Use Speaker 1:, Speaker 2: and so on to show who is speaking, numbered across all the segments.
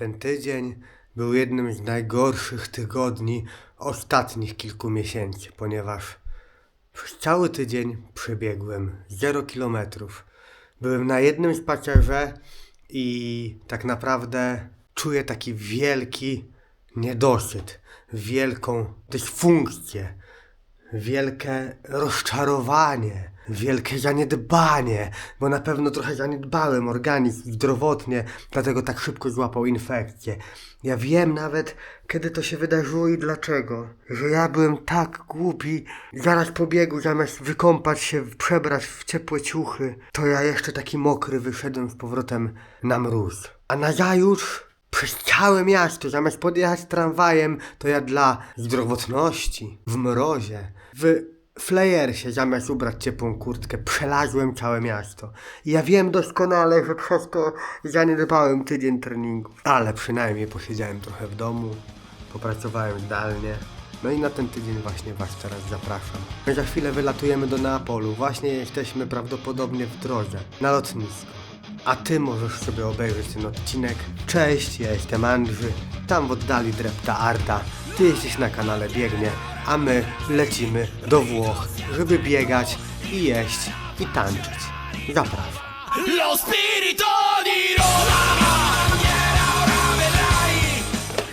Speaker 1: Ten tydzień był jednym z najgorszych tygodni ostatnich kilku miesięcy, ponieważ przez cały tydzień przebiegłem 0 kilometrów. Byłem na jednym spacerze i tak naprawdę czuję taki wielki niedosyt, wielką dysfunkcję, wielkie rozczarowanie, wielkie zaniedbanie, bo na pewno trochę zaniedbałem organizm zdrowotnie, dlatego tak szybko złapał infekcję. Ja wiem nawet, kiedy to się wydarzyło i dlaczego. Że ja byłem tak głupi, zaraz po biegu, zamiast wykąpać się, przebrać w ciepłe ciuchy, to ja jeszcze taki mokry wyszedłem z powrotem na mróz. A nazajutrz przez całe miasto, zamiast podjechać tramwajem, to ja dla zdrowotności, w mrozie, w flyersie, zamiast ubrać ciepłą kurtkę, przelazłem całe miasto. Ja wiem doskonale, że przez to zaniedbałem tydzień treningu. Ale przynajmniej posiedziałem trochę w domu, popracowałem zdalnie. No i na ten tydzień właśnie Was teraz zapraszam. My za chwilę wylatujemy do Neapolu. Właśnie jesteśmy prawdopodobnie w drodze na lotnisko. A ty możesz sobie obejrzeć ten odcinek. Cześć, ja jestem Andrzy. Tam w oddali drepta Arda. Ty jesteś na kanale Biegnie, a my lecimy do Włoch, żeby biegać i jeść i tańczyć. Zapraszam.
Speaker 2: Lo spirito di Roma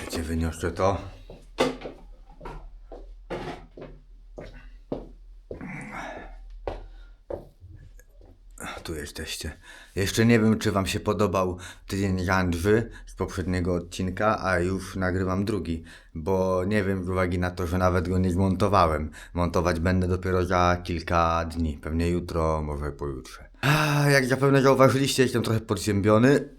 Speaker 1: Gdzie wyniosę to? Tu jesteście. Jeszcze nie wiem, czy Wam się podobał tydzień Jandrzy z poprzedniego odcinka, a już nagrywam drugi, bo nie wiem z uwagi na to, że nawet go nie zmontowałem. Montować będę dopiero za kilka dni, pewnie jutro, może pojutrze. A, jak zapewne zauważyliście, jestem trochę podziębiony.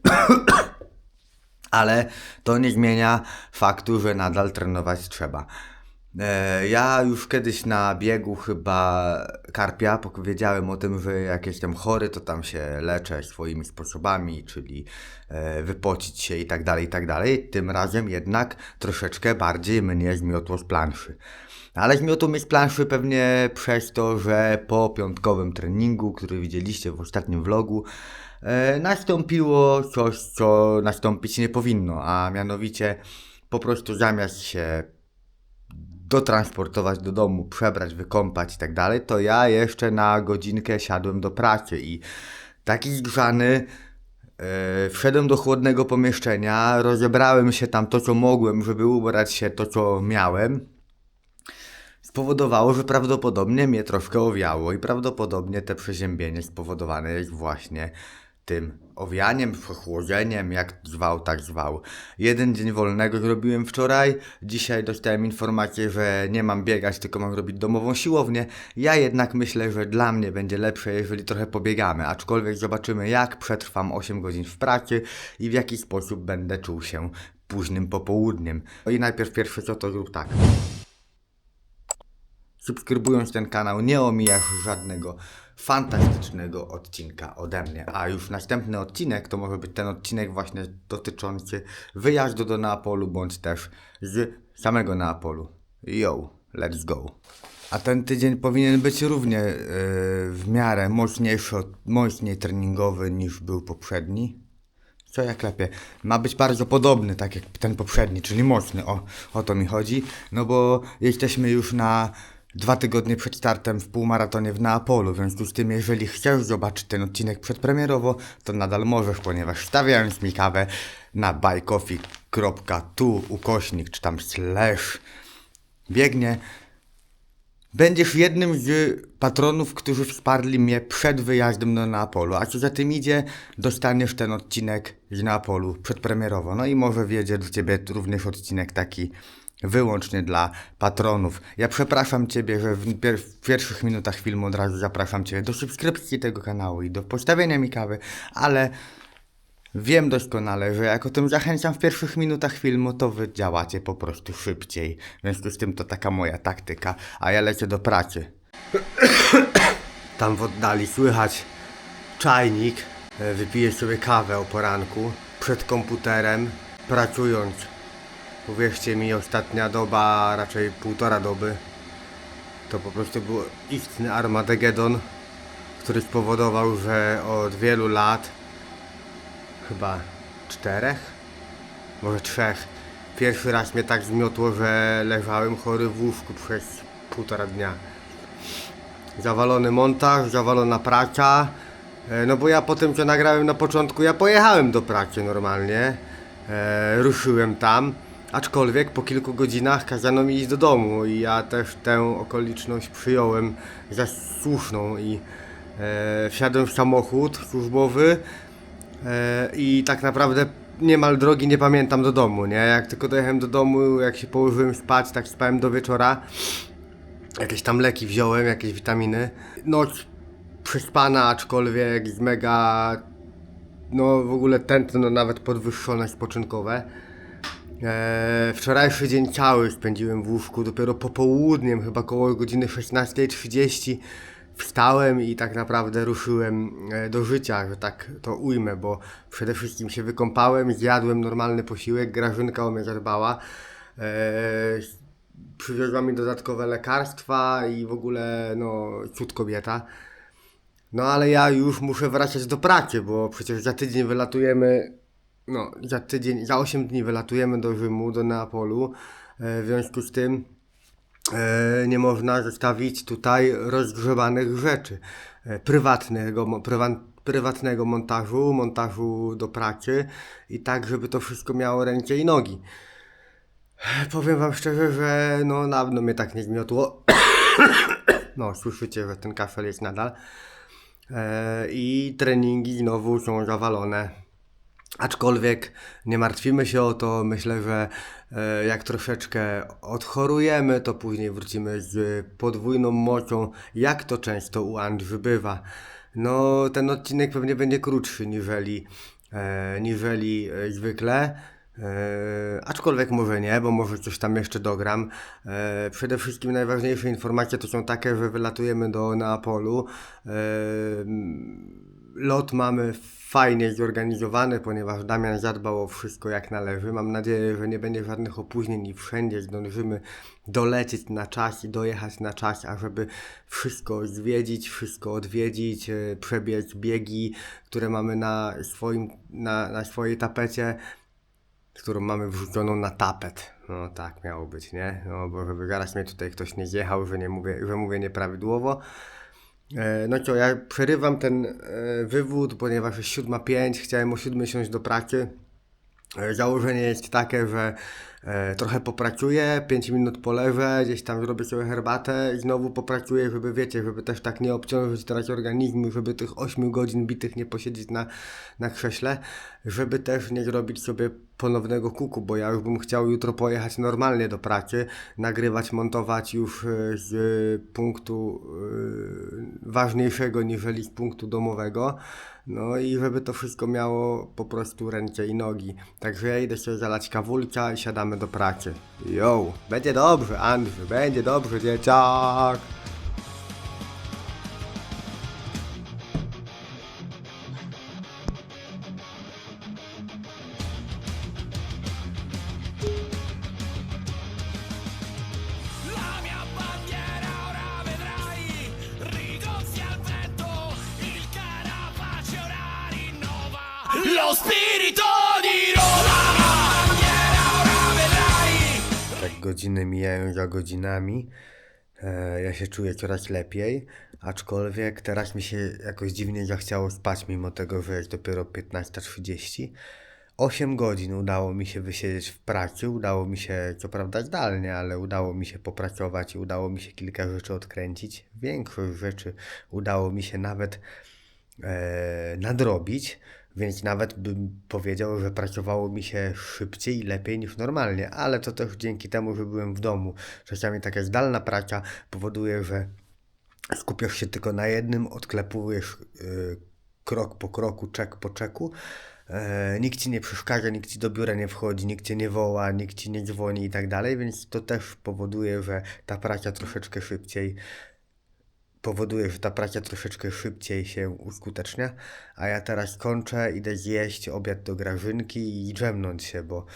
Speaker 1: ale to nie zmienia faktu, że nadal trenować trzeba. E, ja już kiedyś na biegu chyba karpia powiedziałem o tym, że jak jestem chory, to tam się leczę swoimi sposobami, czyli e, wypocić się i tak dalej, i tak dalej. Tym razem jednak troszeczkę bardziej mnie zmiotło z planszy. Ale zmiotło mnie z planszy pewnie przez to, że po piątkowym treningu, który widzieliście w ostatnim vlogu, e, nastąpiło coś, co nastąpić nie powinno, a mianowicie po prostu zamiast się dotransportować do domu, przebrać, wykąpać i tak dalej, to ja jeszcze na godzinkę siadłem do pracy i taki zgrzany e, wszedłem do chłodnego pomieszczenia, rozebrałem się tam to, co mogłem, żeby ubrać się to, co miałem, spowodowało, że prawdopodobnie mnie troszkę owiało i prawdopodobnie te przeziębienie spowodowane jest właśnie tym owianiem, przechłodzeniem, jak zwał, tak zwał. Jeden dzień wolnego zrobiłem wczoraj, dzisiaj dostałem informację, że nie mam biegać, tylko mam robić domową siłownię. Ja jednak myślę, że dla mnie będzie lepsze, jeżeli trochę pobiegamy, aczkolwiek zobaczymy jak przetrwam 8 godzin w pracy i w jaki sposób będę czuł się późnym popołudniem. No I najpierw pierwsze co to zrób tak. Subskrybując ten kanał nie omijasz żadnego fantastycznego odcinka ode mnie. A już następny odcinek to może być ten odcinek właśnie dotyczący wyjazdu do Neapolu bądź też z samego Neapolu. Yo, let's go. A ten tydzień powinien być równie yy, w miarę mocniejszy, mocniej treningowy niż był poprzedni. Co ja klepię? Ma być bardzo podobny, tak jak ten poprzedni, czyli mocny, o, o to mi chodzi. No bo jesteśmy już na dwa tygodnie przed startem w półmaratonie w Neapolu, w związku z tym, jeżeli chcesz zobaczyć ten odcinek przedpremierowo, to nadal możesz, ponieważ stawiając mi kawę na buycoffee.tu ukośnik, czy tam slash biegnie, Będziesz jednym z patronów, którzy wsparli mnie przed wyjazdem do Neapolu, a co za tym idzie, dostaniesz ten odcinek z Neapolu przedpremierowo. No i może wiedzie do ciebie również odcinek taki wyłącznie dla patronów. Ja przepraszam ciebie, że w, pier- w pierwszych minutach filmu od razu zapraszam ciebie do subskrypcji tego kanału i do postawienia mi kawy, ale Wiem doskonale, że jak o tym zachęcam w pierwszych minutach filmu, to wy działacie po prostu szybciej. W związku z tym to taka moja taktyka, a ja lecę do pracy. Tam w oddali słychać czajnik. E, Wypiję sobie kawę o poranku przed komputerem, pracując. Uwierzcie mi, ostatnia doba, raczej półtora doby, to po prostu był istny Armagedon, który spowodował, że od wielu lat chyba czterech, może trzech. Pierwszy raz mnie tak zmiotło, że leżałem chory w łóżku przez półtora dnia. Zawalony montaż, zawalona praca. E, No bo ja po tym co nagrałem na początku, ja pojechałem do pracy normalnie. E, ruszyłem tam. Aczkolwiek po kilku godzinach kazano mi iść do domu i ja też tę okoliczność przyjąłem za słuszną i e, wsiadłem w samochód służbowy e, i tak naprawdę niemal drogi nie pamiętam do domu, nie? Jak tylko dojechałem do domu, jak się położyłem spać, tak spałem do wieczora. Jakieś tam leki wziąłem, jakieś witaminy. Noc przespana, aczkolwiek z mega, no w ogóle tętno nawet podwyższone, spoczynkowe. Eee, wczorajszy dzień cały spędziłem w łóżku, dopiero po południem, chyba koło godziny 16.30 wstałem i tak naprawdę ruszyłem e, do życia, że tak to ujmę, bo przede wszystkim się wykąpałem, zjadłem normalny posiłek, Grażynka o mnie zadbała. Eee, przywiozła mi dodatkowe lekarstwa i w ogóle, no, cud kobieta. No ale ja już muszę wracać do pracy, bo przecież za tydzień wylatujemy, no, za tydzień, za 8 dni wylatujemy do Rzymu, do Neapolu. E, w związku z tym e, nie można zostawić tutaj rozgrzebanych rzeczy. E, prywatnego, prywatnego montażu, montażu do pracy i tak, żeby to wszystko miało ręce i nogi. Powiem wam szczerze, że no na pewno mnie tak nie zmiotło. No, słyszycie, że ten kaszel jest nadal. I treningi znowu są zawalone. Aczkolwiek nie martwimy się o to. Myślę, że e, jak troszeczkę odchorujemy, to później wrócimy z podwójną mocą, jak to często u Andrzy bywa. No, ten odcinek pewnie będzie krótszy niżeli, e, niżeli e, zwykle. E, aczkolwiek może nie, bo może coś tam jeszcze dogram. E, przede wszystkim najważniejsze informacje to są takie, że wylatujemy do Neapolu. E, lot mamy fajnie zorganizowany, ponieważ Damian zadbał o wszystko jak należy. Mam nadzieję, że nie będzie żadnych opóźnień i wszędzie zdążymy dolecieć na czas i dojechać na czas, ażeby wszystko zwiedzić, wszystko odwiedzić, e, przebiec biegi, które mamy na, swoim, na, na swojej tapecie którą mamy wrzuconą na tapet. No tak miało być, nie? No bo żeby zaraz mnie tutaj ktoś nie zjechał, że nie mówię, że mówię nieprawidłowo. E, no co, ja przerywam ten e, wywód, ponieważ jest 7.05, chciałem o 7 siąść do pracy. E, Założenie jest takie, że trochę popracuję, 5 minut poleżę, gdzieś tam zrobię sobie herbatę i znowu popracuję, żeby wiecie, żeby też tak nie obciążyć teraz organizmu, żeby tych 8 godzin bitych nie posiedzieć na, na krześle, żeby też nie zrobić sobie ponownego kuku, bo ja już bym chciał jutro pojechać normalnie do pracy, nagrywać, montować już e, z punktu e, ważniejszego niżeli z punktu domowego. No i żeby to wszystko miało po prostu ręce i nogi. Także ja idę się zalać kawulka i siadamy do pracy. Yo, będzie dobrze, Andrzej, będzie dobrze, dzieciak. Godzinami. E, ja się czuję coraz lepiej, aczkolwiek teraz mi się jakoś dziwnie zachciało spać, mimo tego, że jest dopiero 15.30. 8 godzin udało mi się wysiedzieć w pracy, udało mi się, co prawda zdalnie, ale udało mi się popracować i udało mi się kilka rzeczy odkręcić. Większość rzeczy udało mi się nawet e, nadrobić, więc nawet bym powiedział, że pracowało mi się szybciej i lepiej niż normalnie, ale to też dzięki temu, że byłem w domu. Czasami taka zdalna praca powoduje, że skupiasz się tylko na jednym, odklepujesz y, krok po kroku, czek po czeku. E, nikt ci nie przeszkadza, nikt ci do biura nie wchodzi, nikt cię nie woła, nikt ci nie dzwoni i tak dalej, więc to też powoduje, że ta praca troszeczkę szybciej powoduje, że ta praca troszeczkę szybciej się uskutecznia, a ja teraz kończę, idę zjeść obiad do Grażynki i drzemnąć się, bo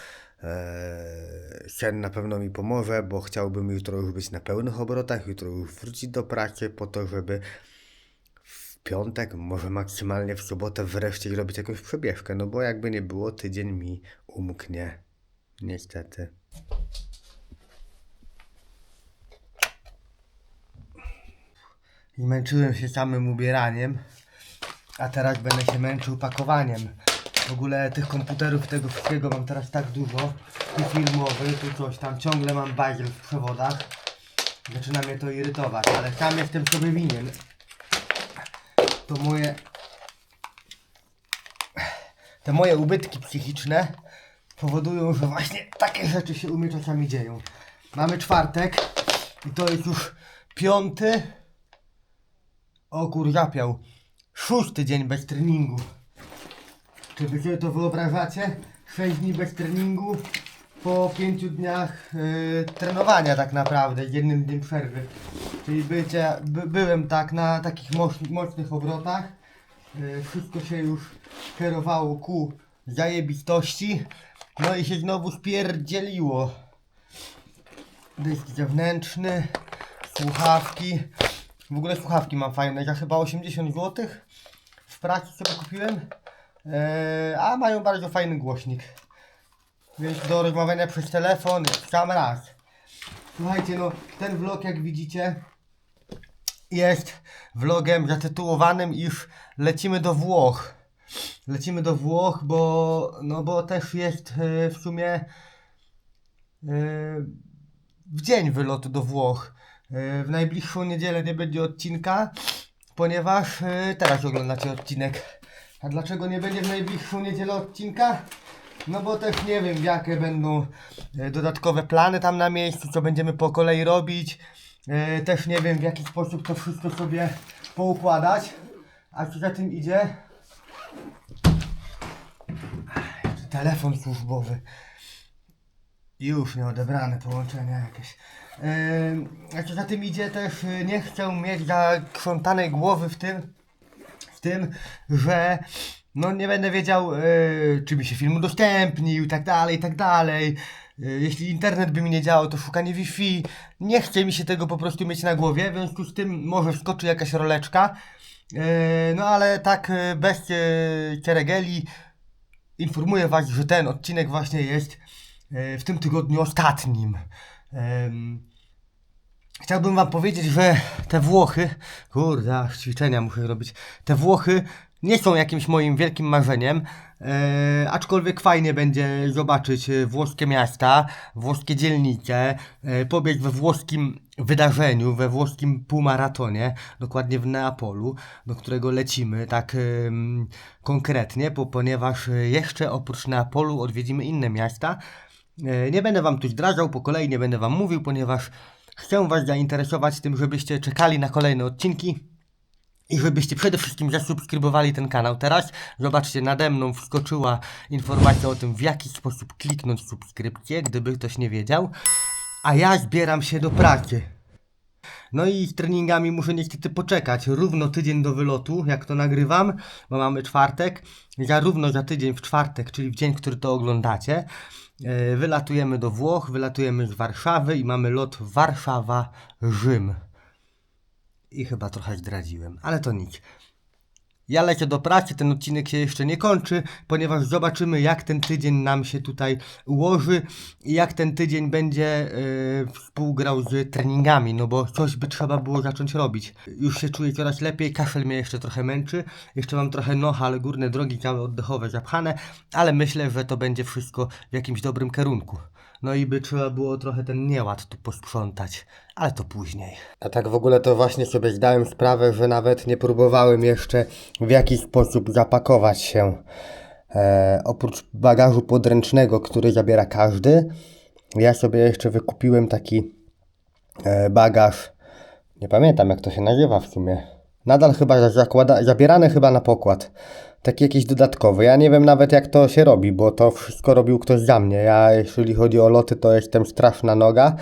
Speaker 1: e, sen na pewno mi pomoże, bo chciałbym jutro już być na pełnych obrotach, jutro już wrócić do pracy po to, żeby w piątek, może maksymalnie w sobotę wreszcie zrobić jakąś przebieżkę, no bo jakby nie było, tydzień mi umknie Niestety. I męczyłem się samym ubieraniem, a teraz będę się męczył pakowaniem. W ogóle tych komputerów, tego wszystkiego mam teraz tak dużo. Tu filmowy, tu coś tam, ciągle mam bagiel w przewodach. Zaczyna mnie to irytować, ale sam jestem sobie winien. To moje... Te moje ubytki psychiczne powodują, że właśnie takie rzeczy się u mnie czasami dzieją. Mamy czwartek i to jest już piąty o kurzapiał. Szósty dzień bez treningu. Czy wy sobie to wyobrażacie? 6 dni bez treningu po 5 dniach yy, trenowania tak naprawdę, jednym dniem przerwy. Czyli bycie, by, byłem tak na takich moc, mocnych obrotach. Yy, wszystko się już kierowało ku zajebistości. No i się znowu spierdzieliło. Dysk zewnętrzny, słuchawki. W ogóle słuchawki mam fajne, za chyba 80 zł. W pracy sobie kupiłem. Eee, a mają bardzo fajny głośnik. Więc do rozmawiania przez telefon w sam raz. Słuchajcie, no ten vlog jak widzicie jest vlogem zatytułowanym iż lecimy do Włoch. Lecimy do Włoch, bo no bo też jest e, w sumie e, w dzień wylotu do Włoch. E, W najbliższą niedzielę nie będzie odcinka, ponieważ e, teraz oglądacie odcinek. A dlaczego nie będzie w najbliższą niedzielę odcinka? No bo też nie wiem jakie będą e, dodatkowe plany tam na miejscu, co będziemy po kolei robić. Też nie wiem w jaki sposób to wszystko sobie poukładać. A co za tym idzie? Telefon służbowy. Już nieodebrane połączenia jakieś. Yy, a co za tym idzie też nie chcę mieć zakrzątanej głowy w tym, w tym, że no nie będę wiedział, yy, czy mi się film udostępnił i tak dalej, i tak dalej. Yy, jeśli internet by mi nie działał, to szukanie Wi-Fi. Nie chce mi się tego po prostu mieć na głowie, w związku z tym może wskoczy jakaś roleczka. Yy, no ale tak yy, bez ceregeli informuję Was, że ten odcinek właśnie jest w tym tygodniu ostatnim. Chciałbym Wam powiedzieć, że te Włochy, kurde, ćwiczenia muszę robić, te Włochy nie są jakimś moim wielkim marzeniem, e, aczkolwiek fajnie będzie zobaczyć e, włoskie miasta, włoskie dzielnice, e, pobiec we włoskim wydarzeniu, we włoskim półmaratonie, dokładnie w Neapolu, do którego lecimy tak em, konkretnie, bo, ponieważ e, jeszcze oprócz Neapolu odwiedzimy inne miasta. E, Nie będę Wam tu zdradzał po kolei, nie będę Wam mówił, ponieważ chcę Was zainteresować tym, żebyście czekali na kolejne odcinki. I żebyście przede wszystkim zasubskrybowali ten kanał teraz. Zobaczcie, nade mną wskoczyła informacja o tym, w jaki sposób kliknąć subskrypcję, gdyby ktoś nie wiedział. A ja zbieram się do pracy. No i z treningami muszę niestety poczekać. Równo tydzień do wylotu, jak to nagrywam, bo mamy czwartek. Ja równo za tydzień w czwartek, czyli w dzień, który to oglądacie, wylatujemy do Włoch, wylatujemy z Warszawy i mamy lot Warszawa-Rzym. I chyba trochę zdradziłem, ale to nic. Ja lecę do pracy, ten odcinek się jeszcze nie kończy, ponieważ zobaczymy jak ten tydzień nam się tutaj ułoży i jak ten tydzień będzie yy, współgrał z treningami, no bo coś by trzeba było zacząć robić. Już się czuję coraz lepiej, kaszel mnie jeszcze trochę męczy, jeszcze mam trochę nocha, ale górne drogi całe oddechowe zapchane, ale myślę, że to będzie wszystko w jakimś dobrym kierunku. No i by trzeba było trochę ten nieład tu posprzątać, ale to później. A tak w ogóle to właśnie sobie zdałem sprawę, że nawet nie próbowałem jeszcze w jaki sposób zapakować się. E, oprócz bagażu podręcznego, który zabiera każdy, ja sobie jeszcze wykupiłem taki e, bagaż, nie pamiętam jak to się nazywa w sumie. Nadal chyba zakłada, zabierany chyba na pokład. Taki jakiś dodatkowy. Ja nie wiem nawet jak to się robi, bo to wszystko robił ktoś za mnie. Ja jeżeli chodzi o loty, to jestem straszna noga.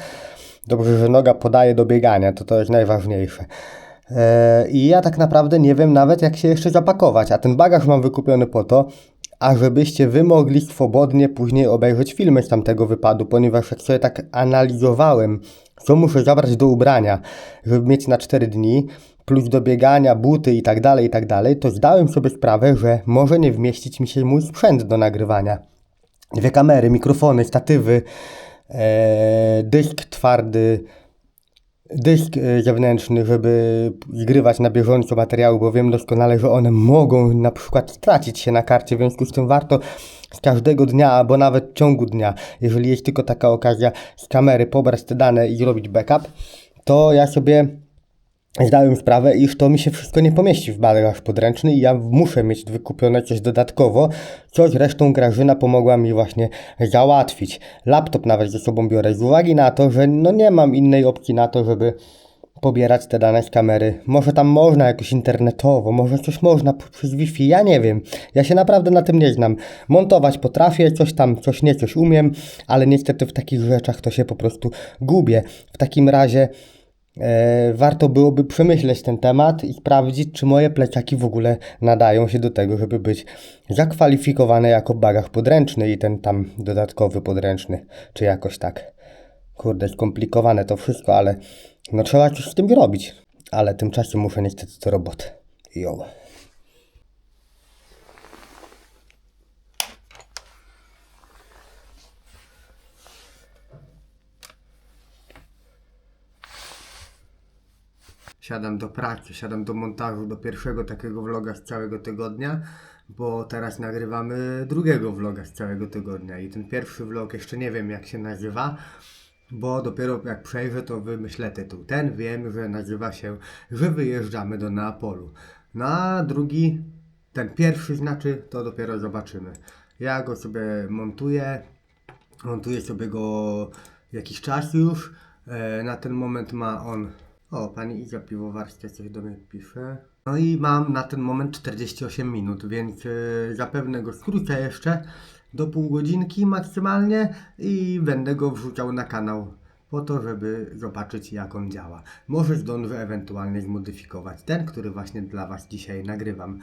Speaker 1: Dobrze, że noga podaje do biegania, to to jest najważniejsze. Eee, I ja tak naprawdę nie wiem nawet jak się jeszcze zapakować, a ten bagaż mam wykupiony po to, ażebyście wy mogli swobodnie później obejrzeć filmy z tamtego wypadu, ponieważ jak sobie tak analizowałem, co muszę zabrać do ubrania, żeby mieć na 4 dni, plus do biegania, buty i tak dalej, i tak dalej, to zdałem sobie sprawę, że może nie wmieścić mi się mój sprzęt do nagrywania.
Speaker 3: dwie kamery, mikrofony, statywy, e, dysk twardy, dysk e, zewnętrzny, żeby zgrywać na bieżąco materiały, bo wiem doskonale, że one mogą na przykład stracić się na karcie, w związku z tym warto z każdego dnia, albo nawet w ciągu dnia, jeżeli jest tylko taka okazja, z kamery pobrać te dane i zrobić backup, to ja sobie zdałem sprawę, iż to mi się wszystko nie pomieści w bagaż podręczny i ja muszę mieć wykupione coś dodatkowo, co zresztą Grażyna pomogła mi właśnie załatwić. Laptop nawet ze sobą biorę z uwagi na to, że no nie mam innej opcji na to, żeby pobierać te dane z kamery. Może tam można jakoś internetowo, może coś można przez Wi-Fi, ja nie wiem. Ja się naprawdę na tym nie znam. Montować potrafię, coś tam, coś nie, coś umiem, ale niestety w takich rzeczach to się po prostu gubię. W takim razie warto byłoby przemyśleć ten temat i sprawdzić, czy moje pleciaki w ogóle nadają się do tego, żeby być zakwalifikowane jako bagaż podręczny i ten tam dodatkowy podręczny, czy jakoś tak. Kurde, skomplikowane to wszystko, ale no trzeba coś z tym robić. Ale tymczasem muszę niestety do roboty. Jo.
Speaker 1: Siadam do pracy, siadam do montażu, do pierwszego takiego vloga z całego tygodnia, bo teraz nagrywamy drugiego vloga z całego tygodnia i ten pierwszy vlog jeszcze nie wiem jak się nazywa, bo dopiero jak przejrzę to wymyślę tytuł. Ten wiem, że nazywa się, że wyjeżdżamy do Neapolu. No a drugi, ten pierwszy znaczy, to dopiero zobaczymy. Ja go sobie montuję, montuję sobie go jakiś czas już. E, na ten moment ma on. O, pani Iza Piwowarska coś do mnie pisze. No i mam na ten moment 48 minut, więc e, zapewne go skrócę jeszcze do pół godzinki maksymalnie i będę go wrzucał na kanał po to, żeby zobaczyć jak on działa. Może zdążę ewentualnie zmodyfikować ten, który właśnie dla Was dzisiaj nagrywam.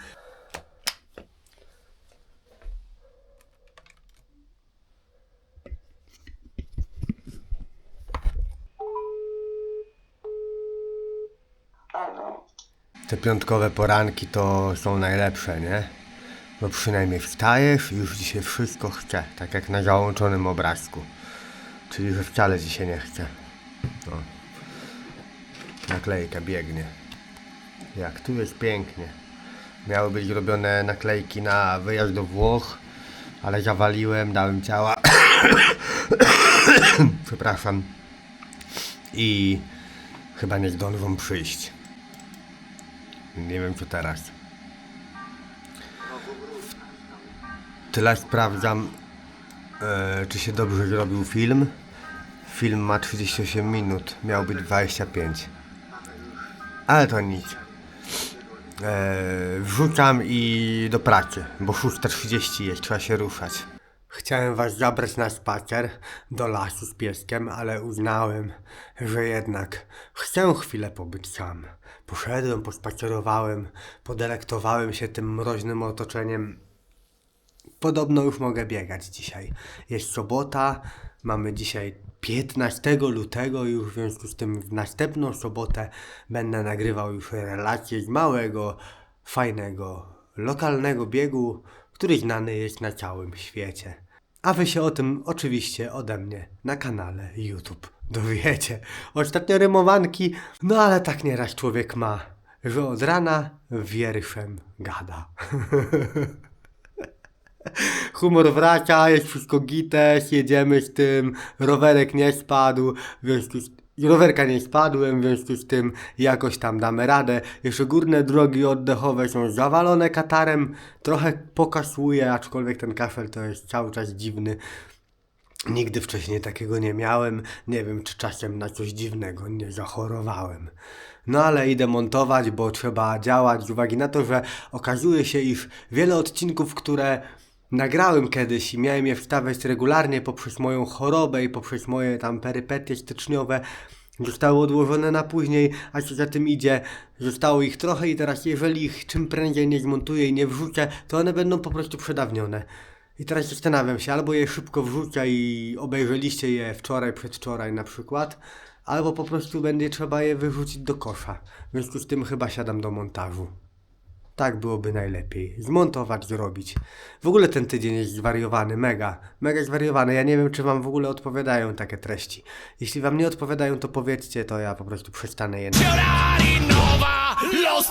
Speaker 1: Te piątkowe poranki to są najlepsze, nie? Bo przynajmniej wstajesz i już się wszystko chce, tak jak na załączonym obrazku. Czyli, że wcale się nie chce. No. Naklejka biegnie. Jak tu jest pięknie. Miały być robione naklejki na wyjazd do Włoch, ale zawaliłem, dałem ciała. Przepraszam. I chyba nie zdążą przyjść. Nie wiem co teraz. Tyle sprawdzam, e, czy się dobrze zrobił film. Film ma 38 minut, miał być 25. Ale to nic. E, wrzucam i do pracy, bo 6.30 jest, trzeba się ruszać. Chciałem was zabrać na spacer do lasu z pieskiem, ale uznałem, że jednak chcę chwilę pobyć sam. Poszedłem, pospacerowałem, podelektowałem się tym mroźnym otoczeniem. Podobno już mogę biegać dzisiaj. Jest sobota, mamy dzisiaj 15 lutego już, w związku z tym w następną sobotę będę nagrywał już relacje z małego, fajnego, lokalnego biegu, który znany jest na całym świecie. A wy się o tym oczywiście ode mnie na kanale YouTube dowiecie. Ostatnio rymowanki, no ale tak nieraz człowiek ma, że od rana wierszem gada. Humor wraca, jest wszystko gites, jedziemy z tym, rowerek nie spadł, w związku z Rowerka nie spadłem, w związku z tym jakoś tam damy radę. Jeszcze górne drogi oddechowe są zawalone katarem, trochę pokasuje, aczkolwiek ten kaszel to jest cały czas dziwny. Nigdy wcześniej takiego nie miałem. Nie wiem, czy czasem na coś dziwnego nie zachorowałem. No ale idę montować, bo trzeba działać z uwagi na to, że okazuje się, iż wiele odcinków, które nagrałem kiedyś i miałem je wstawiać regularnie poprzez moją chorobę i poprzez moje tam perypetie styczniowe, zostały odłożone na później, a co za tym idzie, zostało ich trochę i teraz jeżeli ich czym prędzej nie zmontuję i nie wrzucę, to one będą po prostu przedawnione. I teraz zastanawiam się, albo je szybko wrzucę i obejrzeliście je wczoraj, przedwczoraj na przykład, albo po prostu będzie trzeba je wyrzucić do kosza. W związku z tym chyba siadam do montażu. Tak byłoby najlepiej. Zmontować, zrobić. W ogóle ten tydzień jest zwariowany, mega. Mega zwariowany. Ja nie wiem, czy wam w ogóle odpowiadają takie treści. Jeśli wam nie odpowiadają, to powiedzcie, to ja po prostu przestanę je
Speaker 2: Orari Nova, lo spirito